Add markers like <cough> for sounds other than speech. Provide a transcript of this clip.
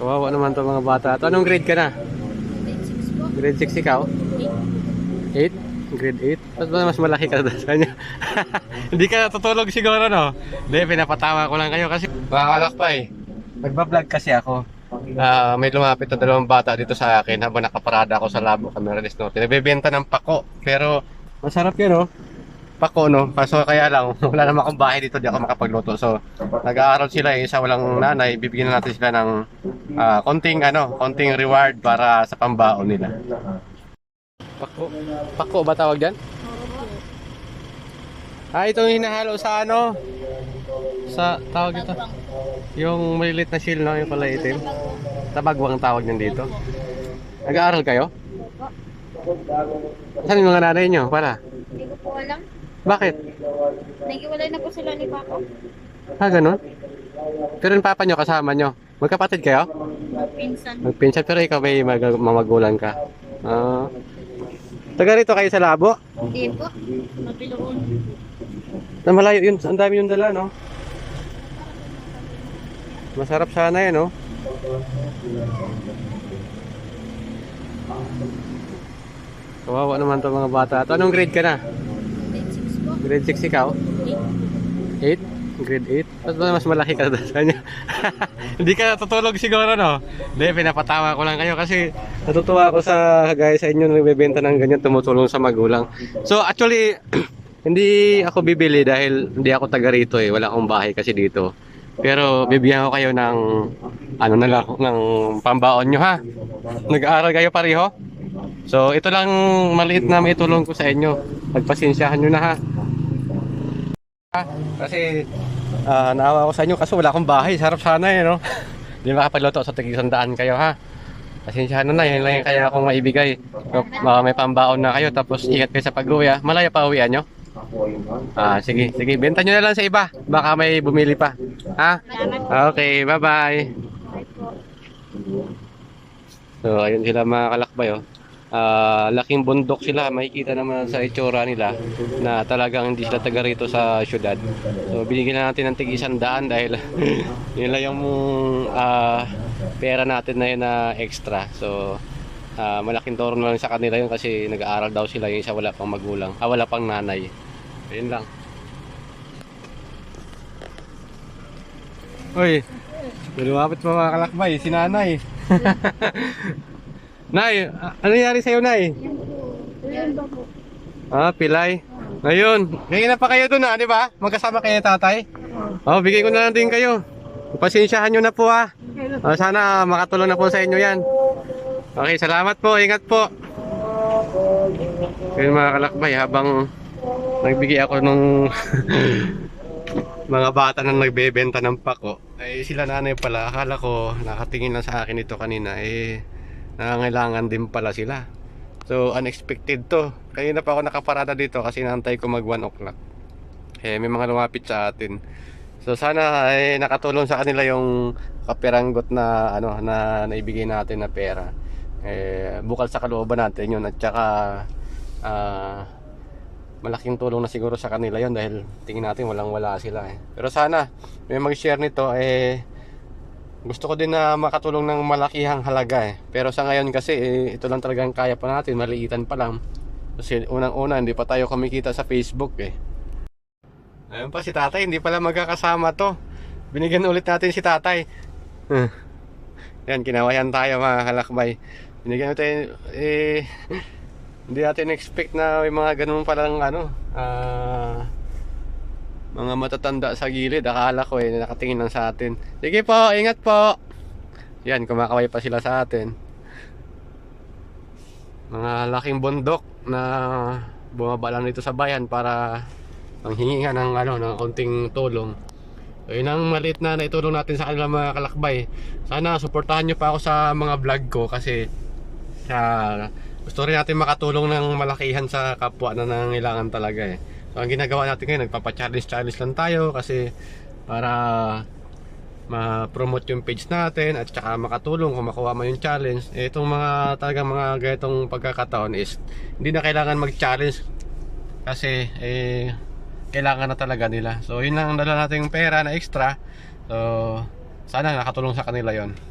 Kawawa naman to mga bata. At anong grade ka na? Grade 6 po. Grade 6 ikaw? 8? Grade 8? Ba't ba mas malaki ka doon sa kanya? <laughs> Hindi ka tutulog siguro, no? Hindi, pinapatawa ko lang kayo kasi... Makakalak pa eh. Nagbablog kasi ako. Ah, may lumapit na dalawang bata dito sa akin habang nakaparada ako sa Labo Camarines Norte. Nagbebenta ng pako, pero masarap yun, no? Pako, no? Kaso kaya lang, <laughs> wala naman akong bahay dito, di ako makapagluto. So, nag-aaral sila eh, isa walang nanay, bibigyan natin sila ng ah, konting, ano, konting reward para sa pambaon nila. Pako? Pako ba tawag dyan? Ah, ito yung hinahalo sa ano? Sa, tawag ito? Yung maliliit na shield, no? Yung pala itim. Tabagwang tawag niyan dito. Nag-aaral kayo? Saan yung mga nanay nyo? Para? Hindi ko po alam. Bakit? Nagiwalay na po sila ni Papa. Ah, ganun? Pero yung papa nyo kasama nyo. Magkapatid kayo? Pinsan. Magpinsan pero ikaw may mag mamagulang ka. Ah. Taga rito kayo sa labo? Hindi po. Mabiloon. Na malayo yun. Ang dami yung dala, no? Masarap sana yun, no? Kawawa naman to mga bata. At anong grade ka na? Grade 6 po. Grade 6 ikaw? 8. 8? Grade 8? Ba't ba mas malaki ka sa kanya? <laughs> Hindi ka tutulog siguro, no? Hindi, pinapatawa ko lang kayo kasi natutuwa ako sa guys sa inyo na nagbebenta ng ganyan tumutulong sa magulang. So actually, <clears throat> hindi ako bibili dahil hindi ako taga rito eh. Wala akong bahay kasi dito. Pero bibigyan ko kayo ng ano na lang, ng pambaon nyo ha. Nag-aaral kayo pareho? So ito lang maliit na may tulong ko sa inyo. Pagpasensyahan nyo na ha. Kasi ah, naawa ko sa inyo kasi wala akong bahay. Sarap sana eh, no? <laughs> Hindi makapagluto sa tigisandaan kayo, ha? Pasensyahan na na, yun lang yung kaya akong maibigay. So, Baka may pambaon na kayo, tapos ingat kayo sa pag-uwi, ha? Malaya pa uwian nyo? Ah, sige, sige. Benta nyo na lang sa iba. Baka may bumili pa. Ha? Okay, bye-bye. So, ayun sila mga kalakbay, oh. Ah, laking bundok sila, makikita naman sa itsura nila na talagang hindi sila taga rito sa syudad. So, binigyan na natin ng tig isang daan dahil <laughs> yun lang yung ah, pera natin na yun na extra. So, ah, malaking tulong na lang sa kanila yun kasi nag-aaral daw sila yung isa wala pang magulang, ah, wala pang nanay. Ayun lang. Uy, lumapit pa mga kalakbay, si nanay. <laughs> Nay, ano nangyari sa'yo, Nay? Yan po. Yan ba po? Ah, pilay. Ngayon, ngayon na pa kayo doon, ah, di ba? Magkasama kayo ni tatay? Oh, bigay ko na lang din kayo. Pasensyahan nyo na po, ah. Ah, sana makatulong na po sa inyo yan. Okay, salamat po. Ingat po. Ngayon mga kalakbay, habang nagbigay ako nung <laughs> mga bata na nagbebenta ng pako, ay sila nanay pala, akala ko nakatingin lang sa akin ito kanina, eh nangangailangan din pala sila. So, unexpected to. Kanina pa ako nakaparada dito kasi nantay ko mag 1 o'clock. Eh, may mga lumapit sa atin. So, sana eh, nakatulong sa kanila yung kapiranggot na ano na naibigay natin na pera. Eh, bukal sa kalooban natin yun at saka ah, malaking tulong na siguro sa kanila yon dahil tingin natin walang wala sila eh. Pero sana may mag-share nito eh gusto ko din na makatulong ng malakihang halaga eh. Pero sa ngayon kasi eh, ito lang talagang kaya pa natin, maliitan pa lang. Kasi unang-una hindi pa tayo kumikita sa Facebook eh. Ayun pa si tatay, hindi pala magkakasama to. Binigyan ulit natin si tatay. Yan, kinawayan tayo mga kalakbay. Binigyan natin, eh, hindi natin expect na may mga ganun palang ano, ah, mga matatanda sa gilid. Akala ko eh, nakatingin lang sa atin. Sige po, ingat po. Yan, kumakaway pa sila sa atin. Mga laking bundok na bumaba lang dito sa bayan para manghingi nga ng ano, ng konting tulong. So, yun ang maliit na naitulong natin sa kanila mga kalakbay. Sana suportahan nyo pa ako sa mga vlog ko kasi sa gusto rin natin makatulong ng malakihan sa kapwa na nangailangan talaga eh. So ang ginagawa natin ngayon, nagpapa-challenge challenge lang tayo kasi para ma-promote yung page natin at saka makatulong kung makuha mo yung challenge. Eh, itong mga talagang mga ganitong pagkakataon is hindi na kailangan mag-challenge kasi eh kailangan na talaga nila. So yun lang ang dala natin yung pera na extra. So Sana nakatulong sa kanila yon